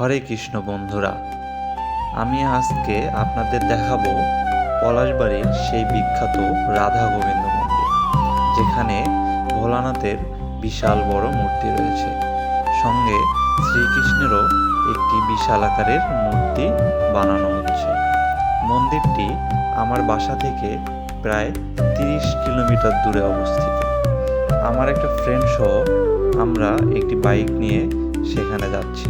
হরে কৃষ্ণ বন্ধুরা, আমি আজকে আপনাদের দেখাবো পলাশবাড়ির সেই বিখ্যাত রাধা গোবিন্দ মন্দির, যেখানে ভোলানাথের বিশাল বড় মূর্তি রয়েছে। সঙ্গে শ্রীকৃষ্ণেরও একটি বিশাল আকারের মূর্তি বানানো হচ্ছে। মন্দিরটি আমার বাসা থেকে প্রায় তিরিশ কিলোমিটার দূরে অবস্থিত। আমার একটা ফ্রেন্ড সহ আমরা একটি বাইক নিয়ে সেখানে যাচ্ছি।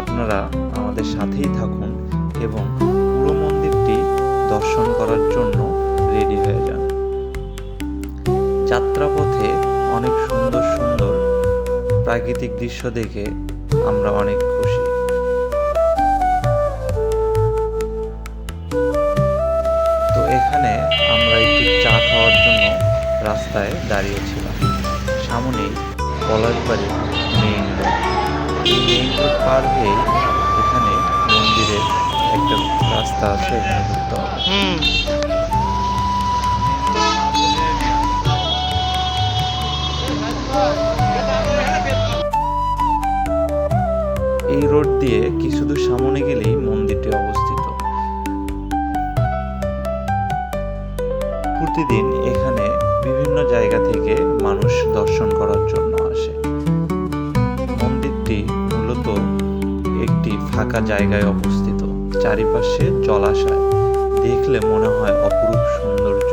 আপনারা আমাদের সাথেই থাকুন এবং পুরো মন্দিরটি দর্শন করার জন্য রেডি হয়ে যান। যাত্রাপথে অনেক সুন্দর সুন্দর প্রাকৃতিক দৃশ্য দেখে আমরা অনেক খুশি। তো এখানে আমরা একটু চা খাওয়ার জন্য রাস্তায় দাঁড়িয়েছিলাম। সামনেই পলাশবাড়ির মেইন রোড এই পার হয়ে এখানে মন্দিরের একটা রাস্তা আছে এখানে ঢুকতে হবে। এই রোড দিয়ে কিছু দূর সামনে গেলেই মন্দিরটি অবস্থিত। প্রতিদিন এখানে বিভিন্ন জায়গা থেকে মানুষ দর্শন করার জন্য আসে। ফাঁকা জায়গায় অবস্থিত। চারিপাশে জলাশয়। দেখলে মনে হয় অপরূপ সৌন্দর্য।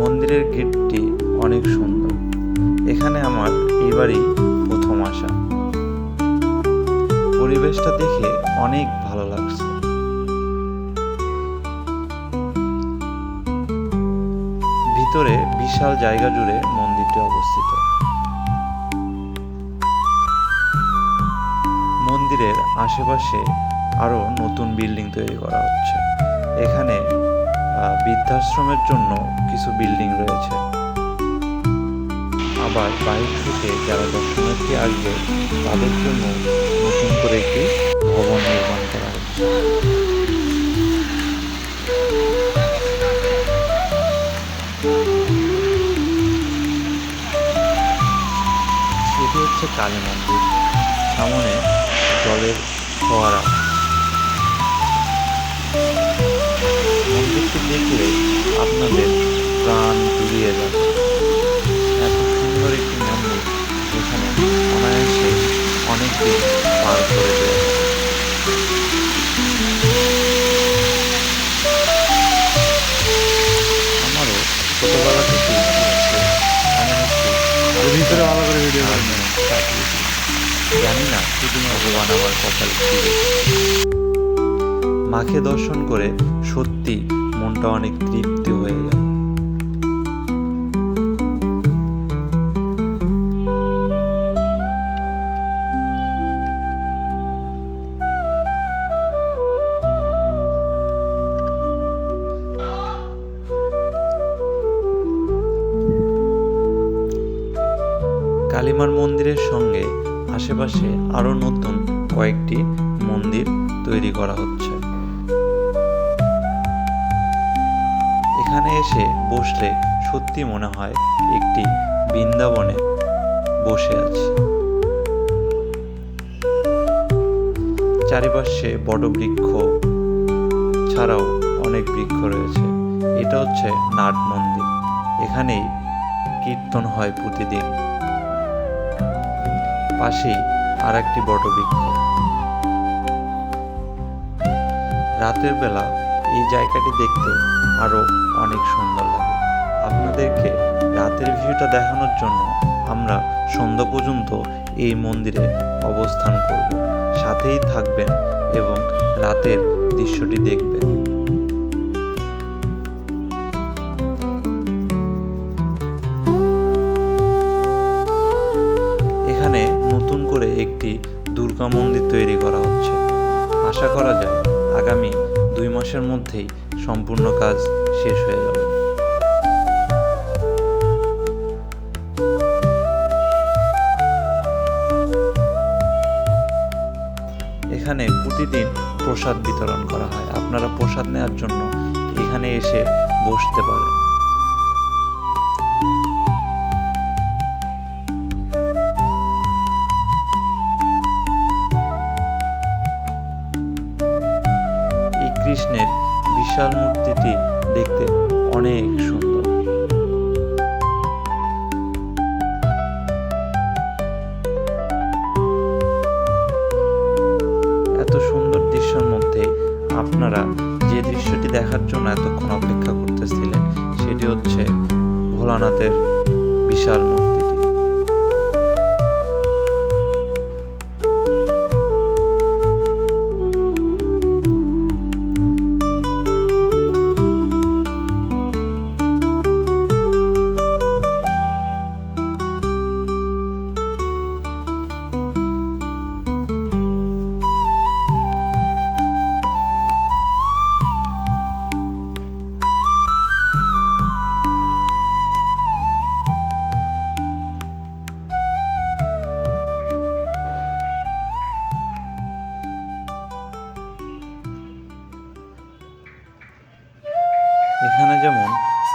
মন্দিরের গেটটি অনেক সুন্দর। এখানে আমার এবারই প্রথম আসা। পরিবেশটা দেখে অনেক ভালো লাগছে। ভিতরে বিশাল জায়গা জুড়ে মন্দিরটি অবস্থিত। মন্দিরের আশেপাশে আরও নতুন বিল্ডিং তৈরি করা হচ্ছে। এখানে বৃদ্ধাশ্রমের জন্য কিছু বিল্ডিং রয়েছে। আবার বাইরে থেকে যারা দর্শনার্থী আসবে, তাদের জন্য নতুন করে একটি ভবন নির্মাণ করা হচ্ছে। এটি হচ্ছে কালী মন্দির। জলের ফোয়ারা মন্দিরটি দেখলে আপনাদের প্রাণ জুড়িয়ে যাবে। এত সুন্দর একটি মন্দির যেখানে অনায়াসে অনেক দিন পার করে দেয় আমারও ছোটবেলা থেকে ইচ্ছে এমন একটি ভিতরে ভালো করে ভিডিও চাকরি। জানি না শুধু ভগবান আমার কপাল কি মাকে দর্শন করে সত্যি মনটা অনেক তৃপ্তি হয়ে গেল। কালীমার মন্দিরের সঙ্গে আশেপাশে আরও নতুন কয়েকটি মন্দির তৈরি করা হচ্ছে। এখানে এসে বসলে সত্যি মনে হয় একটি বৃন্দাবনে বসে আছি। চারিপাশে বড় বৃক্ষ ছাড়াও অনেক বৃক্ষ রয়েছে। এটা হচ্ছে নাট মন্দির। এখানেই কীর্তন হয় প্রতিদিন। পাশেই আর একটি বটবৃক্ষ রাতের বেলা এই জায়গাটি দেখতে আরও অনেক সুন্দর লাগে। আপনাদেরকে রাতের ভিউটা দেখানোর জন্য আমরা সন্ধ্যা পর্যন্ত এই মন্দিরে অবস্থান করব। সাথেই থাকবেন এবং রাতের দৃশ্যটি দেখবেন। একটি দুর্গা মন্দির তৈরি করা হচ্ছে। আশা করা যায়, আগামী দুই মাসের মধ্যেই সম্পূর্ণ কাজ শেষ হয়ে যাবে। এখানে প্রতিদিন প্রসাদ বিতরণ করা হয়। আপনারা প্রসাদ নেওয়ার জন্য এখানে এসে বসতে পারেন। বিশাল মূর্তিটি দেখতে অনেক সুন্দর। এত সুন্দর দৃশ্যের মধ্যে আপনারা যে দৃশ্যটি দেখার জন্য এতক্ষণ অপেক্ষা করতেছিলেন, সেটি হচ্ছে ভোলানাথের বিশাল মূর্তিটি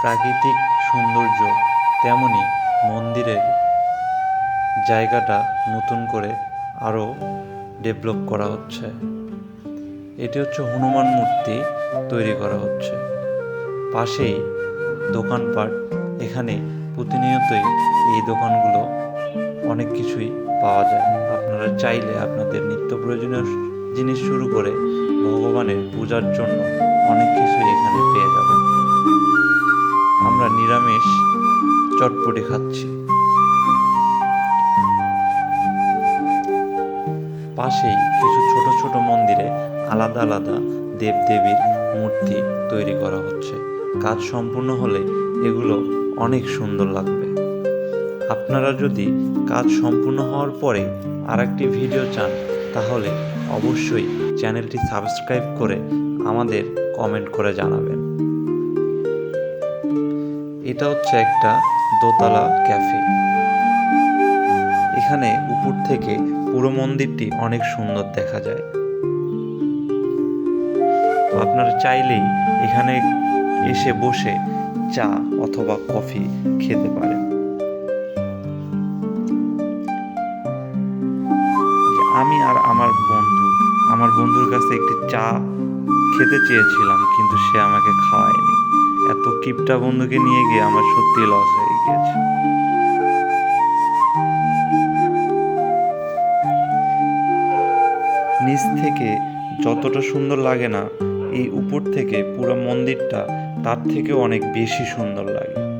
প্রাকৃতিক সৌন্দর্য তেমনি মন্দিরের জায়গাটা নতুন করে আরও ডেভেলপ করা হচ্ছে। এটি হচ্ছে হনুমান মূর্তি তৈরি করা হচ্ছে। পাশেই দোকানপাট। এখানে প্রতিনিয়তই এই দোকানগুলো অনেক কিছুই পাওয়া যায়। আপনারা চাইলে আপনাদের নিত্য প্রয়োজনীয় জিনিস শুরু করে ভগবানের পূজার জন্য অনেক কিছুই এখানে পেয়ে যাবেন। আমরা নিরামিষ চটপটি খাচ্ছি। পাশেই কিছু ছোট ছোট মন্দিরে আলাদা আলাদা দেবদেবীর মূর্তি তৈরি করা হচ্ছে। কাজ সম্পূর্ণ হলে এগুলো অনেক সুন্দর লাগবে। আপনারা যদি কাজ সম্পূর্ণ হওয়ার পরে আরেকটি ভিডিও চান, তাহলে অবশ্যই চ্যানেলটি সাবস্ক্রাইব করে আমাদের কমেন্ট করে জানাবেন। এটা হচ্ছে একটা দোতলা ক্যাফে। এখানে উপর থেকে পুরো মন্দিরটি অনেক সুন্দর দেখা যায়। তো আপনারা চাইলেই এখানে এসে বসে চা অথবা কফি খেতে পারেন। আমি আর আমার বন্ধু, আমার বন্ধুর কাছে একটি চা খেতে চেয়েছিলাম, কিন্তু সে আমাকে খাওয়ায়নি। এত কিপটা বন্ধুকে নিয়ে গিয়ে আমার সত্যি লস হয়ে গিয়েছে। নিচ থেকে যতটা সুন্দর লাগে না, এই উপর থেকে পুরো মন্দিরটা তার থেকেও অনেক বেশি সুন্দর লাগে।